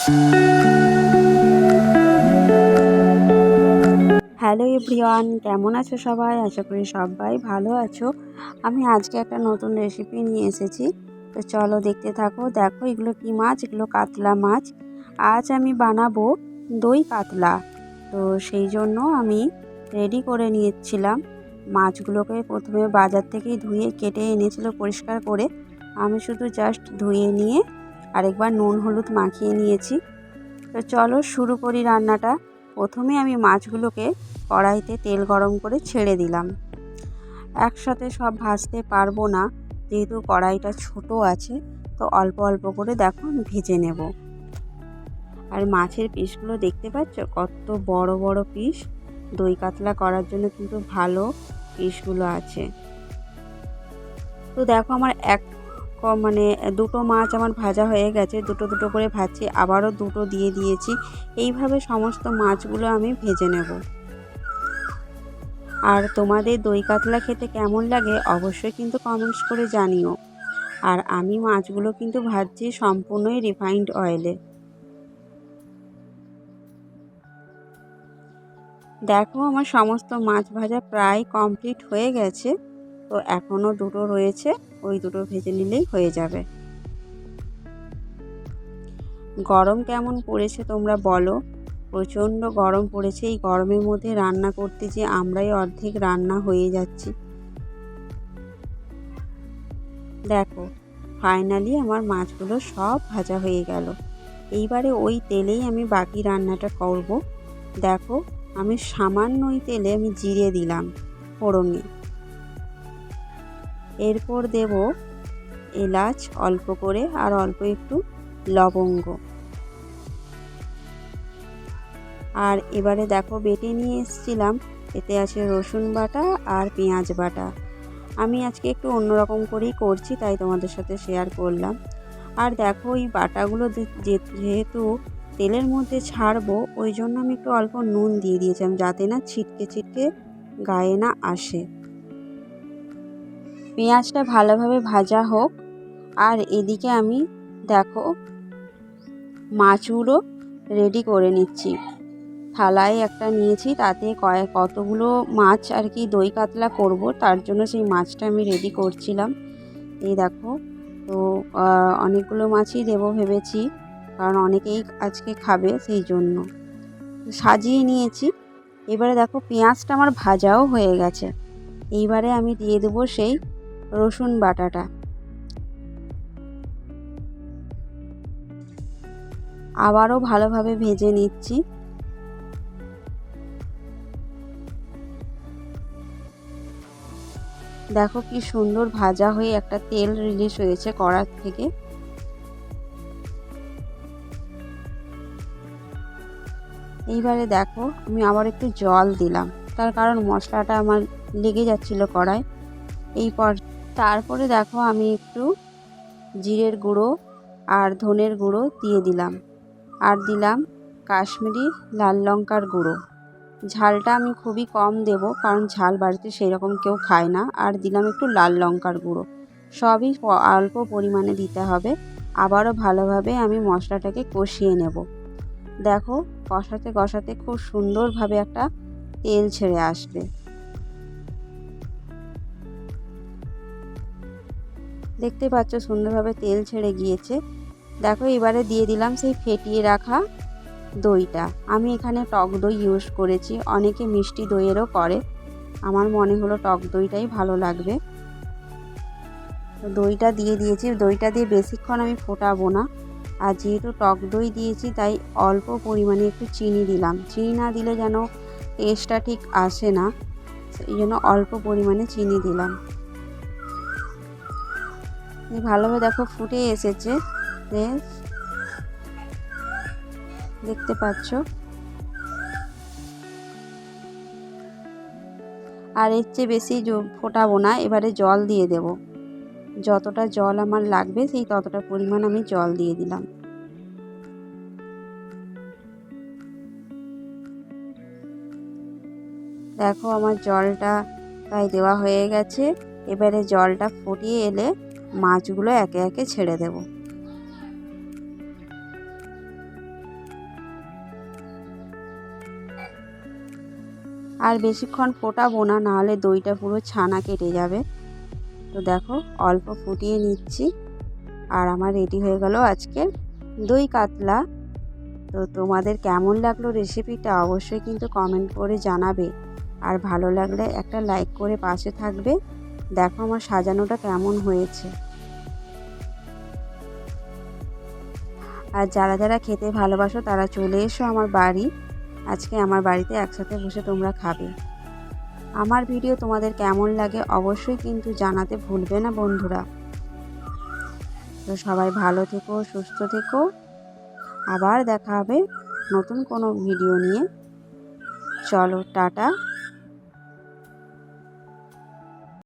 Hello everyone, কেমন আছো সবাই? আশা করি সবাই ভালো আছো। আমি আজকে একটা নতুন রেসিপি নিয়ে এসেছি। তো চলো দেখতে থাকো। দেখো এগুলো কি মাছ? এগুলো কাতলা মাছ। আজ আমি বানাবো দই কাতলা। তো সেই জন্য আমি রেডি করে নিয়েছিলাম। মাছগুলোকে প্রথমে বাজার থেকেই ধুয়ে কেটে এনেছিল পরিষ্কার করে। আমি শুধু জাস্ট ধুয়ে নিয়ে আরেকবার নুন হলুদ মাখিয়ে নিয়েছি। তো চলো শুরু করি রান্নাটা। প্রথমে আমি মাছগুলোকে কড়াইতে তেল গরম করে ছেড়ে দিলাম। একসাথে সব ভাজতে পারব না, যেহেতু কড়াইটা ছোট আছে, তো অল্প অল্প করে দেখো ভেজে নেব। আর মাছের পিসগুলো দেখতে পাচ্ছ? কত বড় বড় পিস। দই কাতলা করার জন্য কিন্তু ভালো পিসগুলো আছে। তো দেখো আমার এক মানে দুটো মাছ আমার ভাজা হয়ে গেছে, দুটো দুটো করে ভাজছি, আবারও দুটো দিয়ে দিয়েছি। এইভাবে সমস্ত মাছগুলো আমি ভেজে নেব। আর তোমাদের দই কাতলা খেতে কেমন লাগে অবশ্যই কিন্তু কমেন্টস করে জানিও। আর আমি মাছগুলো কিন্তু ভাজছি সম্পূর্ণই রিফাইন্ড অয়েলে দেখো, আমার সমস্ত মাছ ভাজা প্রায় কমপ্লিট হয়ে গেছে। তো এখনও দুটো রয়েছে, ওই দুটো ভেজে নিলেই হয়ে যাবে। গরম কেমন পড়েছে তোমরা বলো। প্রচণ্ড গরম পড়েছে, এই গরমের মধ্যে রান্না করতে যে আমরাই অর্ধেক রান্না হয়ে যাচ্ছি। দেখো ফাইনালি আমার মাছগুলো সব ভাজা হয়ে গেল। এইবারে ওই তেলেই আমি বাকি রান্নাটা করব। দেখো, আমি সামান্য ওই তেলে আমি জিরে দিলাম ফোড়নে। এরপর দেব এলাচ অল্প করে আর অল্প একটু লবঙ্গ। আর এবারে দেখো বেটে নিয়ে এসেছিলাম, এতে আছে রসুন বাটা আর পেঁয়াজ বাটা। আমি আজকে একটু অন্যরকম করেই করছি, তাই তোমাদের সাথে শেয়ার করলাম। আর দেখো এই বাটাগুলো যেহেতু তেলের মধ্যে ছাড়বো, ওই জন্য আমি একটু অল্প নুন দিয়ে দিয়েছিলাম, যাতে না ছিটকে ছিটকে গায়ে না আসে। পেঁয়াজটা ভালোভাবে ভাজা হোক। আর এদিকে আমি দেখো, মাছগুলো রেডি করে নিচ্ছি। থালায় একটা নিয়েছি, তাতে কয়েক কতগুলো মাছ আর কি দই কাতলা করব, তার জন্য সেই মাছটা আমি রেডি করছিলাম। এই দেখো, তো অনেকগুলো মাছই দেবো ভেবেছি, কারণ অনেকেই আজকে খাবে সেই জন্য। সাজিয়ে নিয়েছি। এবারে দেখো, পেঁয়াজটা আমার ভাজাও হয়ে গেছে। এইবারে আমি দিয়ে দেবো সেই রসুন বাটাটা। আবারও ভালোভাবে ভেজে নিচ্ছি। দেখো কি সুন্দর ভাজা হয়ে একটা তেল রিলিজ হয়েছে কড়ার থেকে। এইবারে দেখো আমি আবার একটু জল দিলাম। তার কারণ মশলাটা আমার লেগে যাচ্ছিল কড়ায়। এই পর তারপরে দেখো আমি একটু জিরের গুঁড়ো আর ধনের গুঁড়ো দিয়ে দিলাম। আর দিলাম কাশ্মীরি লাল লঙ্কার গুঁড়ো। ঝালটা আমি খুবই কম দেব, কারণ ঝাল বাড়িতে সেই রকম কেউ খায় না। আর দিলাম একটু লাল লঙ্কার গুঁড়ো। সবই অল্প পরিমাণে দিতে হবে। আবারও ভালোভাবে আমি মশলাটাকে কষিয়ে নেব। দেখো কষাতে কষাতে খুব সুন্দরভাবে একটা তেল ছেড়ে আসবে। দেখতে পাচ্ছ সুন্দরভাবে তেল ছেড়ে গিয়েছে। দেখো এবারে দিয়ে দিলাম সেই ফেটিয়ে রাখা দইটা। আমি এখানে টক দই ইউজ করেছি, অনেকে মিষ্টি দইয়েরও করে। আমার মনে হলো টক দইটাই ভালো লাগবে। দইটা দিয়ে দিয়েছি, দইটা দিয়ে বেশিক্ষণ আমি ফোটাবো না। আর যেহেতু টক দই দিয়েছি, তাই অল্প পরিমাণে একটু চিনি দিলাম। চিনি না দিলে যেন টেস্টটা ঠিক আসে না এই জন্য অল্প পরিমাণে চিনি দিলাম। ভালোভাবে দেখো, ফুটে এসেছে। দেখতে পাচ্ছ। আর এর চেয়ে বেশি ফোটাবো না, এবারে জল দিয়ে দেব। যতটা জল আমার লাগবে, সেই ততটা পরিমাণ আমি জল দিয়ে দিলাম। দেখো, আমার জলটা প্রায় দেওয়া হয়ে গেছে। এবারে জলটা ফুটিয়ে এলে মাছগুলো একে একে ছেড়ে দেব। আর বেশিক্ষণ ফোটাবো না, নাহলে দইটা পুরো ছানা কেটে যাবে। তো দেখো, অল্প ফুটিয়ে নিচ্ছি। আর আমার রেডি হয়ে গেল আজকের দই কাতলা। তো তোমাদের কেমন লাগল রেসিপিটা অবশ্যই কিন্তু কমেন্ট করে জানাবে। আর ভালো লাগলে একটা লাইক করে পাশে থাকবে। দেখো আমার সাজানোটা কেমন হয়েছে। আর যারা যারা খেতে ভালোবাসো, তারা চলে এসো আমার বাড়ি। আজকে আমার বাড়িতে একসাথে বসে তোমরা খাবে। আমার ভিডিও তোমাদের কেমন লাগে অবশ্যই কিন্তু জানাতে ভুলবে না বন্ধুরা। তো সবাই ভালো থেকো, সুস্থ থেকো। আবার দেখা হবে নতুন কোনো ভিডিও নিয়ে। চলো, টাটা।